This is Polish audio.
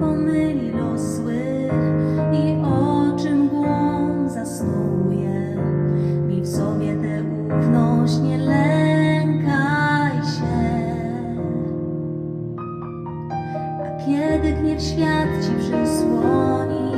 pomyli los zły i oczy mgłą zasnuje. Mi w sobie tę ufność nie lękaj się. A kiedy gniew świat ci przysłoni